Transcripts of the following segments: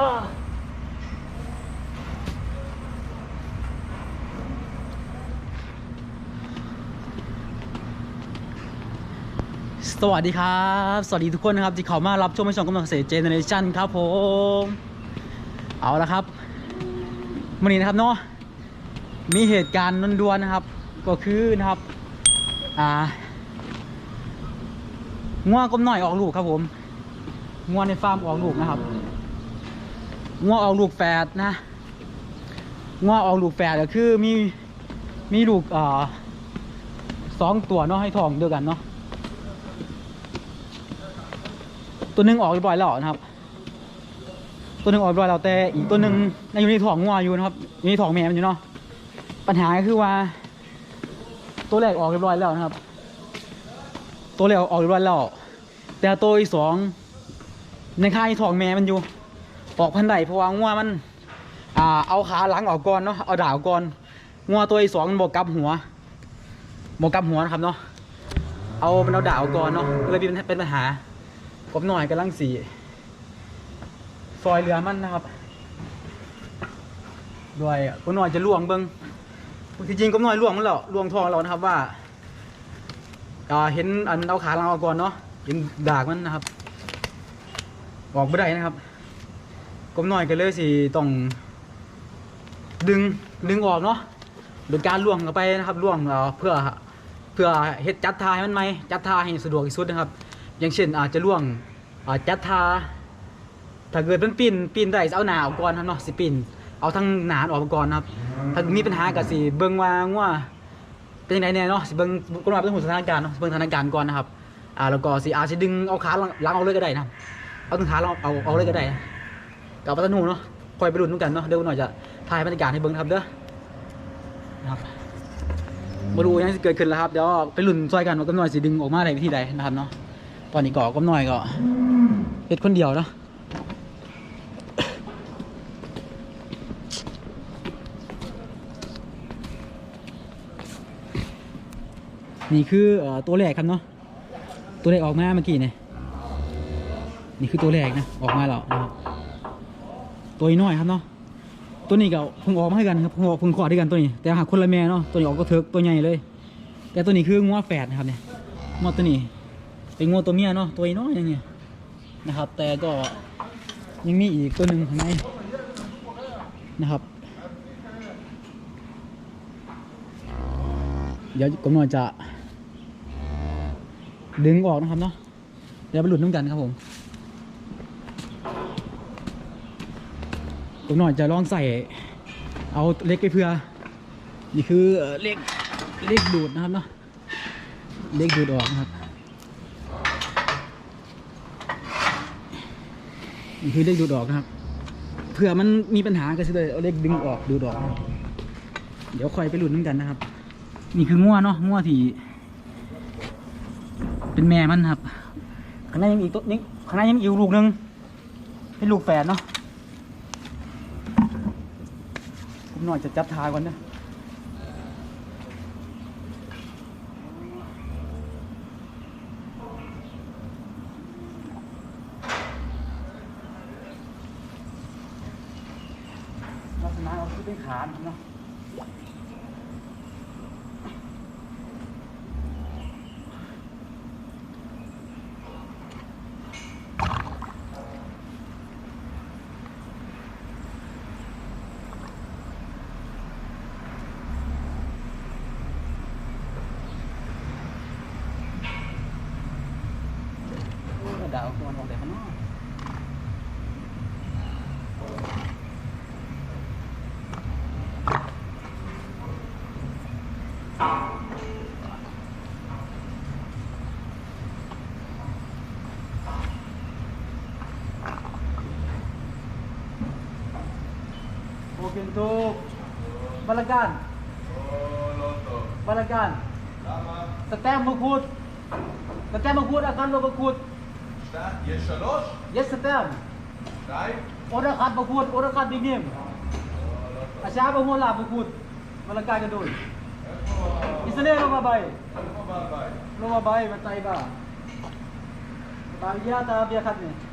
สวัสดีครับ สวัสดีทุกคนนะครับที่เข้ามารับชมในช่องกำลังเกษตรเจเนเรชันครับผม เอาละครับวันนี้นะครับเนาะมีเหตุการณ์ด่วนๆนะครับ ก็คือนะครับอ่างัวกลมหน่อยออกลูกครับผมงัวในฟาร์มออกลูกนะครับ งัวออกลูกแฝดนะงัวออกลูกแฝดก็คือมีมีลูกอ่าสองตัวเนาะให้ทองเดียวกันเนาะตัวหนึงออกเรียบร้อยแล้วนะครับ ตัวหนึ่งออกเรียบร้อยแล้วแต่อีกตัวหนึ่งยังอยู่ในท้องงัวอยู่นะครับอยู่ในท้องแม่มันอยู่เนาะปัญหาก็คือว่า ตัวแรกออกเรียบร้อยแล้วนะครับ ตัวแรกออกเรียบร้อยแล้วแต่ตัวอีสองในค่ายท้องแม่มันอยู่ ออกพันใดเพราะว่างัวมันอ่าเอาขาหลังออกก่อนเนาะเอาดาวก่อนงัวตัวอีสองมันบอกกลับหัวบอกกลับหัวนะครับเนาะเอามันเอาดาวก่อนเนาะเลยเป็นเป็นปัญหาผมหน่อยกำลังสีซอยเรือมันนะครับด้วยผมหน่อยจะล่วงเบิ้งที่จริงก็หน่อยล่วงมันแล้วล่วงทองเรานะครับว่าเห็นอันเอาขาลังออกก่อนเนาะเห็นดากมันนะครับ ออกไม่ได้นะครับ กลมหน่อยก็เลยสิต้องดึงดึงออกเนาะโดยการล่วงเข้าไปนะครับล่วงเอ่อเพื่อเพื่อเฮ็ดจัดทาให้มันไหมจัดทาให้สะดวกที่สุดนะครับ อย่างเช่นอาจจะล่วงอาจัดทาถ้าเกิดมันปีนปีนได้เอาหนาออกก่อนครับเนาะสิปีนเอาทั้งหนาออกก่อนนะครับ ถ้ามีปัญหาก็สิเบิ่งว่าว่าเป็นยังไงเนี่ยเนาะสิเบิ่งก็มาเป็นหูสถานการณ์เนาะเบิ่งสถานการณ์ก่อนนะครับอ่าแล้วก็สิอาจจะดึงเอาขาหลังหลังเอาเลยก็ได้นะเอาถึงขาเราเอาเอาเลยก็ได้ กับปัตนูเนาะคอยไปลุ้นกันเนาะเดี๋ยวหน่อยจะถ่ายบรรยากาศให้เบิ่งครับเด้อนะครับมาดูยังเกิดขึ้นแล้วครับเดี๋ยวไปลุ้นซอยกันว่ากำหน่อยสิดึงออกมาได้วิธีใดนะครับเนาะตอนนี้ก็กำหน่อยก็เฮ็ดคนเดียวเนาะนี่คืออตัวแรกครับเนาะตัวแรกออกมาเมื่อกี้เนี่ยนี่คือตัวแรกนะออกมาแล้วนะครับ ตัวน้อยครับเนาะตัวนี้ก็เพิ่งออกมาให้กันครับเพิ่งออกเพิ่งขอดด้วยกันตัวนี้ แต่หากคนละแม่เนาะตัวนี้ออกก็เถิกตัวใหญ่เลย แต่ตัวนี้คืองัวแฝดนะครับเนี่ยงัวตัวนี้เป็นงัวตัวเมียเนาะตัวน้อยอย่างเงี้ยนะครับ แต่ก็ยังมีอีกตัวหนึ่งข้างในนะครับ เดี๋ยวกำหนดจะ ดึงออกนะครับเนาะเดี๋ยวไปหลุดน้ำกันครับผม กำหนดจะลองใส่เอาเล็กไปเพื่อ นี่คือเล็กเล็กดูดนะครับเนาะเล็กดูดออกนะครับนี่คือเล็กดูดออกนะครับเผื่อมันมีปัญหาก็จะเลยเอาเล็กดึงออกดูดออก เดี๋ยวคอยไปหลุดน้ำกันนะครับ นี่คืองัวเนาะงัวที่เป็นแม่มันครับข้างในยังมีอีกตัวนี้ข้างในยังมีอีกลูกนึงเป็นลูกแฝดเนาะ ผมหน่อยจะจับทายก่อนนะลักษณะเอาที่เป็นขาเนาะ ดาวตัวทองแต่ข้างนอกโอเคทุกบาลากันบาลากันสแตมป์มะคุดสแตมป์มะคุดอ Bintog, Balagan, Balagan, סתם מלכות, סתם מלכות, אחת לא מלכות. יש שלוש? יש סתם. שתיים? עוד אחת מלכות, עוד אחת בימים. השעה במולה מלכות, מלכה גדול. ישראל לא בבית. לא בבית, מתי בא? בעלייה אתה אבי אחת מהם.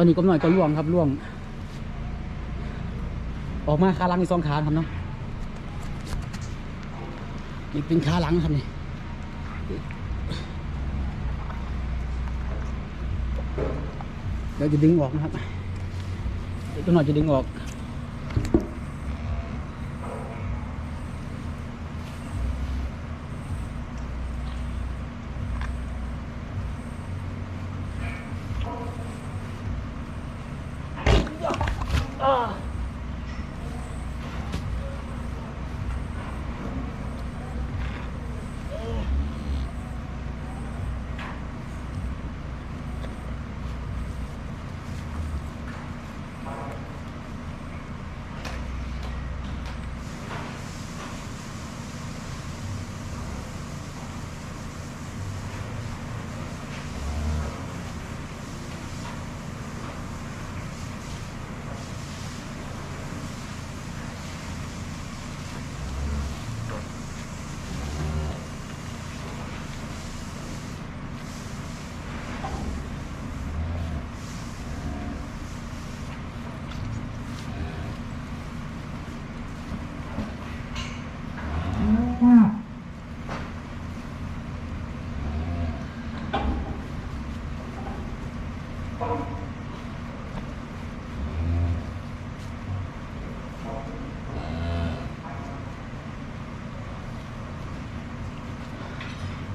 ตอนนี้ก็หน่อยก็ล่วงครับล่วง ออกมาขาหลังอีกสองขาครับเนาะนี่เป็นขาหลังครับนี่เดี๋ยวจะดึงออกนะครับเดี๋ยวตัวหน่อยจะดึงออก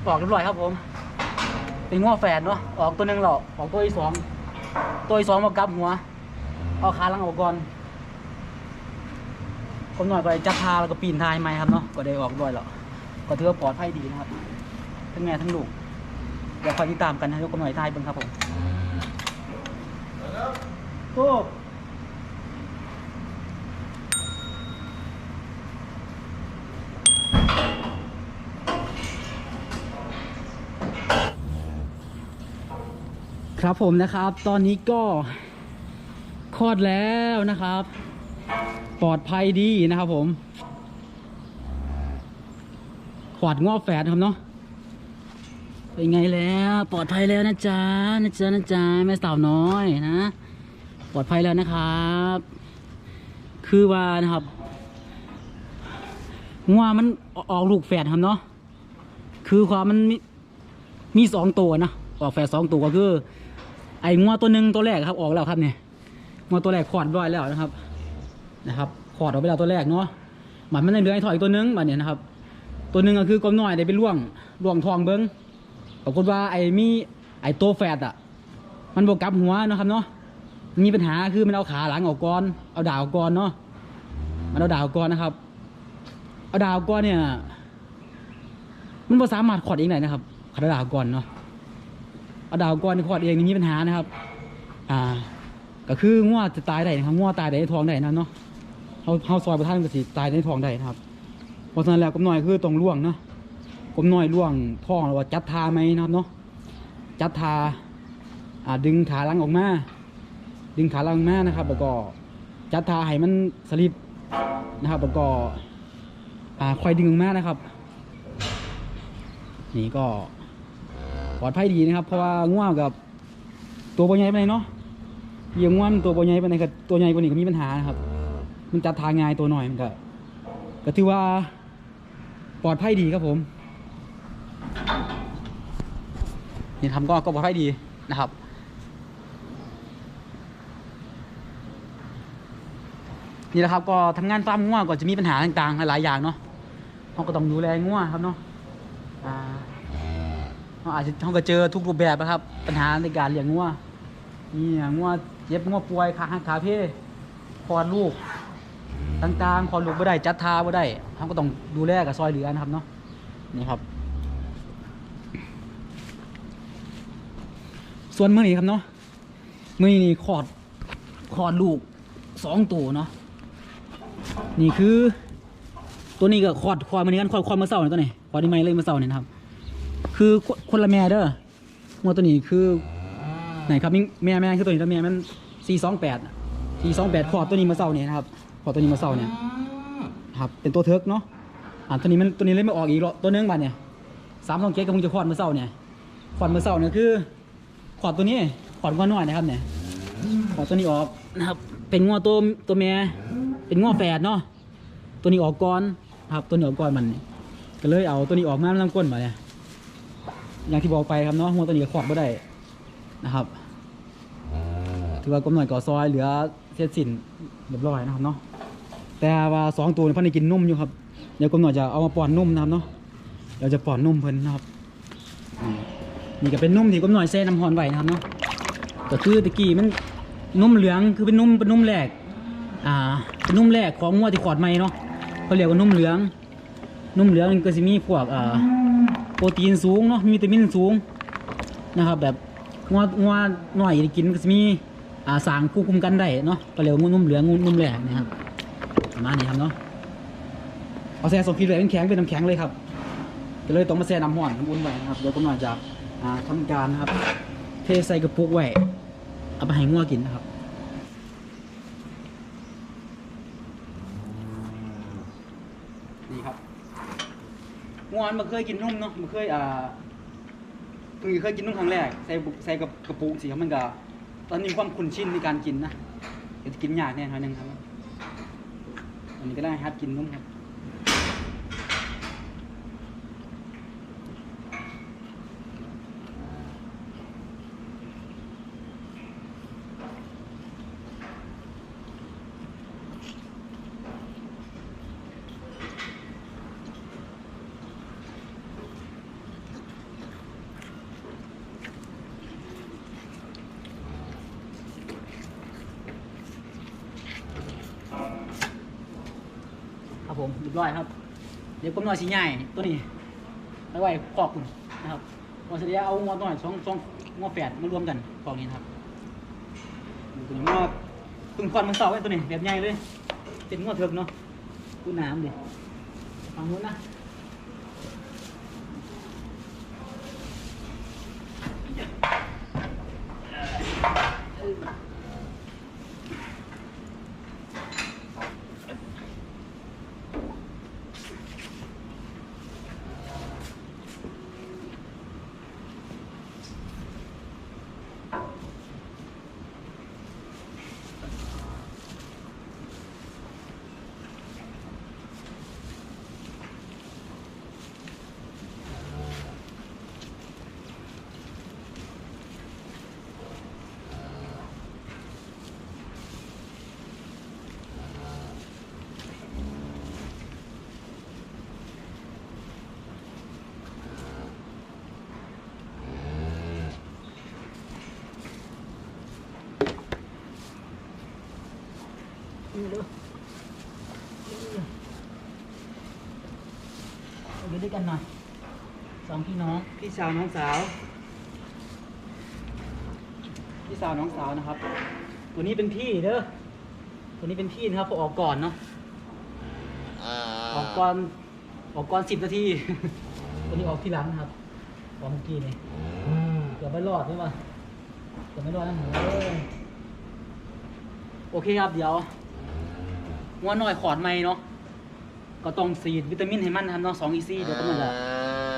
ออกเรียบร้อยครับผม เป็นง้อแฝดเนาะ ออกตัวหนึ่งหรอกออกตัวที่สอง ตัวที่สองมากลับหัว เอาขาลังออกก่อนผมหน่อยไปจับพาแล้วก็ปีนทายไหมครับเนาะ ก็ได้ออกด้วยหรอกก็ถือว่าปลอดภัยดีนะครับ ทั้งแม่ทั้งลูกเดี๋ยวคอยติดตามกันนะยกกำหน่อยทายเบิ่งครับผมโอ้ ครับผมนะครับ ตอนนี้ก็คลอดแล้วนะครับ ปลอดภัยดีนะครับผม ขวดงอกแฝดครับเนาะเป็นไงแล้วปลอดภัยแล้วนะจ๊ะนะจ๊ะนะจ๊ะแม่สาวน้อยนะ ปลอดภัยแล้วนะครับ คือว่านะครับงัวมันออกลูกแฝดครับเนาะคือความมันมีมีสองตัวนะออกแฝดสองตัวก็คือ ไอ้งัวตัวหนึ่งตัวแรกครับออกแล้วครับเนี่ยงัวตัวแรกขอดร้อยแล้วนะครับ นะครับขอดออกไปแล้วตัวแรกเนาะมันมันยังเหลือไอ้ถอยอีกตัวหนึงมันเนี่ยนะครับ ตัวหนึ่งก็คือกลมหน้อยได้ไปล่วงล่วงทองเบิ้งปรากฏว่าไอ้มีไอ้ตัวแฟดอะ มันบวกกลับหัวนะครับเนาะมีปัญหาคือมันเอาขาหลังออกก่อน เอาดาวออกก่อนเนาะมันเอาดาวออกก่อนนะครับ เอาดาวออกก่อนเนี่ย มันบ่สามารถขอดเองได้นะครับขาดดาวออกก่อนเนาะ เอาดาวออกก่อนขอดเองนี่มีปัญหานะครับ อ่า ก็คืองัวจะตายได้นะครับงัวตายได้ในท้องได้นะเนาะเขาเขาซอยประทานก็สิตายในท้องได้นะครับ เพราะฉะนั้นแล้วกำน้อยคือต้องล่วงเนาะกลมน้อยล่วงท้องหรือว่าจัดทาไหมนะครับเนาะจัดทาอ่าดึงขาลังออกมา ดึงขาลังมานะครับ แล้วก็จัดทาให้มันสลิปนะครับ แล้วก็อ่าคอยดึงมานะครับ นี่ก็ ลอดภัยดีนะครับ เพราะว่าง่วงกับตัวบอใหญ่ไปไหนเนาะเยี่ยงง่วงตัวบอใหญ่ไปไหนกับตัวใหญ่กว่านี้ก็มีปัญหานะครับ มันจัดทางง่ายตัวหน่อยมันก็ก็ถือว่าปลอดภัยดีครับผมนี่ทำก็ก็ปลอดภัยดีนะครับนี่แหละครับก็ทำงานฟาร์มง่วก็จะมีปัญหาต่างๆหลายอย่างเนาะเขาก็ต้องดูแลง่วครับเนาะอ่า เขาอาจจะเขาก็เจอทุกรูปแบบนะครับ ปัญหาในการเลี้ยงง่วนี่ง่วเจ็บง่วป่วยขาหักขาเพ่คลอดลูกต่างๆคลอดลูกไม่ได้จัดทาไม่ได้เขาก็ต้องดูแลกับซอยเหลือนะครับเนาะนี่ครับ ส่วนมื่อนี้ครับเนาะมื่อนี้นี่คลอดคลอดลูกสองตัวเนาะนี่คือ ตัวนี้ก็คลอดคลอดมานี้กันคลอดคลอดเมื่อเช้าเนี่ยตัวนี้คลอดนี่ไม่เลยเมื่อเช้าเนี่ยนะครับ คือคนคนละแม่เด้องัวตัวนี้คือไหนครับนี่แม่แม่คือตัวนี้ตัวแม่มันสี่สองแปดสี่สองแปดคลอดตัวนี้มื่อเช้าเนี่ยนะครับคลอดตัวนี้มื่อเช้าเนี่ยครับเป็นตัวเทิร์กเนาะอ่าตัวนี้มันตัวนี้เลยไม่ออกอีกหรอตัวเนึงบัดเนี่ยสามสองเจ็ดก็คงจะคลอดมื่อเช้าเนี่ยคลอดมื่อเช้าเนี่ยคือขอดตัวนี้ขอดง้อน้อยนะครับเนี่ยขอดตัวนี้ออกนะครับเป็นงอตัวตัวแม่เป็นงอแฝดเนาะตัวนี้ออกก่อนนะครับตัวนี้ออกก่อนมันก็เลยเอาตัวนี้ออกมาลำก้นมาเนี่ย อย่างที่บอกไปครับเนาะง้อตัวนี้ก็ขอดไม่ได้นะครับถือว่ากำหนดก่อซอยเหลือเศษสินเรียบร้อยนะครับเนาะแต่ว่าสองตัวนี่เพันได้กินนุ่มอยู่ครับเดี๋ยวกำหนดจะเอามาป้อนนุ่มนะครับเนาะเดี๋ยวจะป้อนนุ่มเพิ่นนะครับมนี่ก็เป็นนุ่มที่กำหน่อยแซ่น้ำฮอนไหวนะครับเนาะก็คือตะกี้มันนุ่มเหลืองคือเป็นนุ่มเป็นนุ่มแรกอ่าเป็นนุ่มแรกของงัวที่ขอดใหม่เนาะเขาเรียกว่านุ่มเหลือง นุ่มเหลืองก็จะมีพวกอ่า โปรตีนสูงเนาะมีวิตามินสูงนะครับ แบบงัวงัวหน่อยกินก็จะมีอ่าสารควบคุมกันได้เนาะก็เรียกว่านุ่มเหลืองนุ่มแรกนะครับประมาณนี้ครับเนาะเอาแซ่สมฟีเลยเป็นแข็งเป็นน้ำแข็งเลยครับก็เลยต้องมาแช่น้ำห่อนน้ำอุ่นไว้นะครับเดี๋ยวผมหน่อยจะอ่าทำการนะครับ เทใส่กระปุกไว้เอาไปให้งัวกินนะครับนี่ครับ งัวมันเคยกินนุ่มเนาะมันเคยอ่าเพิ่งเคยกินนุ่มครั้งแรกใส่บุใส่กับกระปุกสิครับมันก็ตอนนี้มีความคุ้นชินในการกินนะเดี๋ยวจะกินยากแน่นอนนึงครับอันนี้ก็ได้ฮัดกินนุ่มครับ ผมเรียบร้อยครับ เดี๋ยวผมน่อยสีใหญ่ตัวนี้เอาไว้ครอบคุณนะครับวันเสาร์เอางอตัวหน่อยสองสองงอแฝดมารวมกันครอบนี้นะครับตัวนี้งอพึ่งควันมันเสาไว้ตัวนี้แบบใหญ่เลยเป็นงอเถิกเนาะดูน้ำดิฟังนู้นนะนี่ ด้วยกันหน่อยสองพี่น้องพี่สาวน้องสาว พี่สาวน้องสาวนะครับ ตัวนี้เป็นพี่เด้อตัวนี้เป็นพี่นะครับผมออกก่อนเนาะออกก่อนออกก่อนสิบนาทีตัวนี้ออกที่หลังนะครับออกเมื่อกี้นี่เกือบไม่รอดใช่ปะเกือบไม่รอดนะหนูเอ้ยโอเคครับเดี๋ยวงัวน้อยขอดใหม่เนาะ ก็ต้องสีดวิตามินให้มันนะครับเนาะ2 EC เดี๋ยวก็มันจะ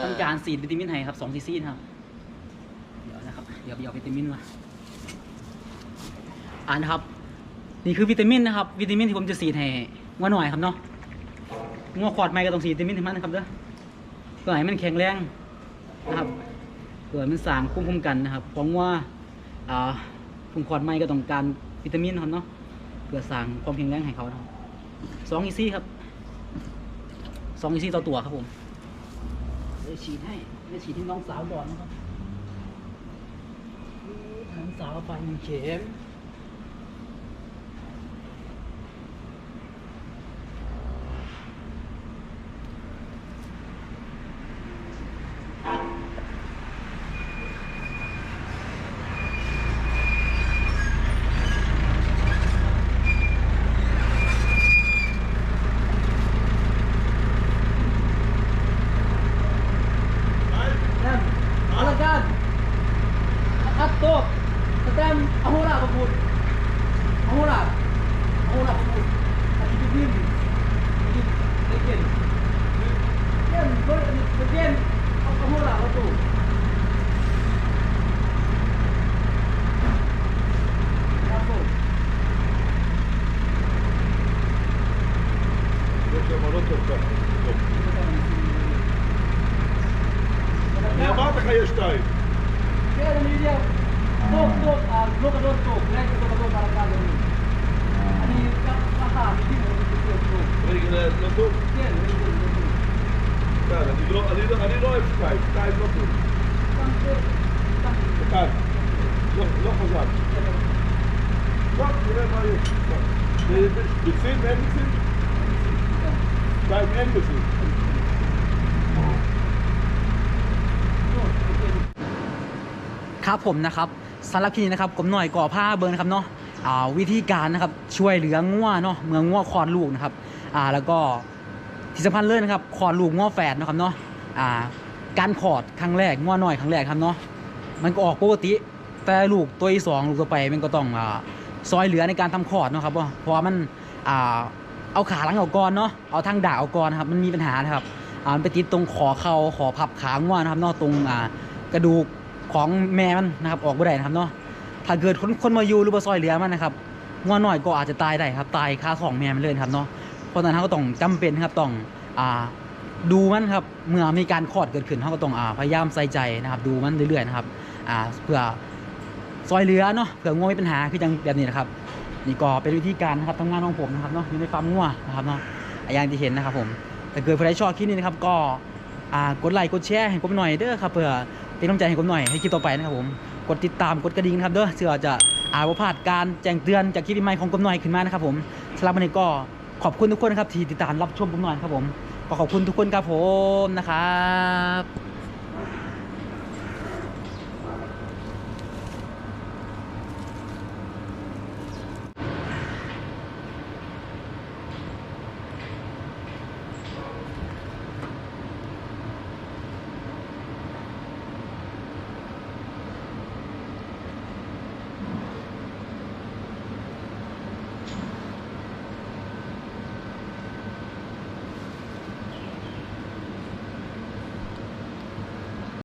ทำการสีดวิตามินให้ครับ2 cc นะครับ เดี๋ยวนะครับ เดี๋ยวไปเอาวิตามินมาอ่านนะครับ นี่คือวิตามินนะครับ วิตามินที่ผมจะสีดให้งัวหน่อยครับเนาะงัวขอดใหม่ก็ต้องสีดวิตามินให้มันนะครับเด้อเพื่อให้มันแข็งแรงนะครับเพื่อให้มันสร้างภูมิคุ้มกันนะครับของงัวอ่าผมขอดใหม่ก็ต้องการวิตามินครับเนาะเพื่อสร้างความแข็งแรงให้เขานะครับสองอีซี่ครับส องอีซี่ต่อตัวครับผมเดี๋ยวฉีดให้เดี๋ยวฉีดให้น้องสาวก่อนนะครับน้องสาวไปหนึ่งเข็ม Ja, eh, water ga je stuiten. Ja, dan jullie door, door, blokken door, door, blijven blokken door naar elkaar doen. En die gaat daar, die doen we. Weet je dat toch? Ja, dat doen. Ja, dat die door, die door, die door even spuiten, tijd toch. doen. Kijk, nog eens uit. Wat? Toch? bent maar hier. Je vindt, je vindt. ครับผมนะครับสำหรับคลิปนี้นะครับผมหน่อยก่อผ้าเบิร์นครับเนาะอ่าวิธีการนะครับช่วยเหลือง้วเนาะเมืองง้วคอดลูกนะครับอ่าแล้วก็ที่สำคัญเลยนะครับคอดลูกง้วแฝดนะครับเนาะอ่าการขอดครั้งแรกง้วหน่อยครั้งแรกครับเนาะมันก็ออกปกติ แต่ลูกตัวที่สองลูกต่อไปมันก็ต้องอ่าซอยเหลือในการทำคอดนะครับเพราะมันอ่า เอาขาหลังออกก่อนเนาะเอาทางด่าออกก่อนครับมันมีปัญหานะครับอ่ามันไปติดตรงขอเข่าขอพับขางัวนะครับนาะตรงอ่ากระดูกของแม่มันนะครับออกไม่ได้นะครับเนาะถ้าเกิดคนคนมาอยู่หรือว่าซอยเหลือมันนะครับงัวหน่อยก็อาจจะตายได้ครับตายคาท้องแม่มันเลยนะครับเนาะเพราะฉะนั้นเขาก็ต้องจำเป็นครับต้องอ่าดูมันครับเมื่อมีการคลอดเกิดขึ้นเขาก็ต้องอ่าพยายามใส่ใจนะครับ ดูมันเรื่อยๆนะครับอ่าเพื่อซอยเหลือเนาะเผื่องัวมีปัญหาคือจังแบบนี้นะครับ นี่ก็เป็นวิธีการนะครับทำงานของผมนะครับเนาะอยู่ในฟาร์มงัวนะครับเนาะอย่างที่เห็นนะครับผมถ้าเกิดใครชอบคลิปนี้นะครับก็อ่ากดไลค์กดแชร์ให้ผมหน่อยเด้อครับเพื่อเป็นกำลังใจให้ผมหน่อยให้คลิปต่อไปนะครับผมกดติดตามกดกระดิ่งนะครับเด้อเพื่อจะอาบ่พลาดการแจ้งเตือนจากคลิปใหม่ของผมหน่อยขึ้นมานะครับผมสำหรับวันนี้ก็ขอบคุณทุกคนนะครับที่ติดตามรับชมผมหน่อยครับผมก็ขอบคุณทุกคนครับผมนะครับ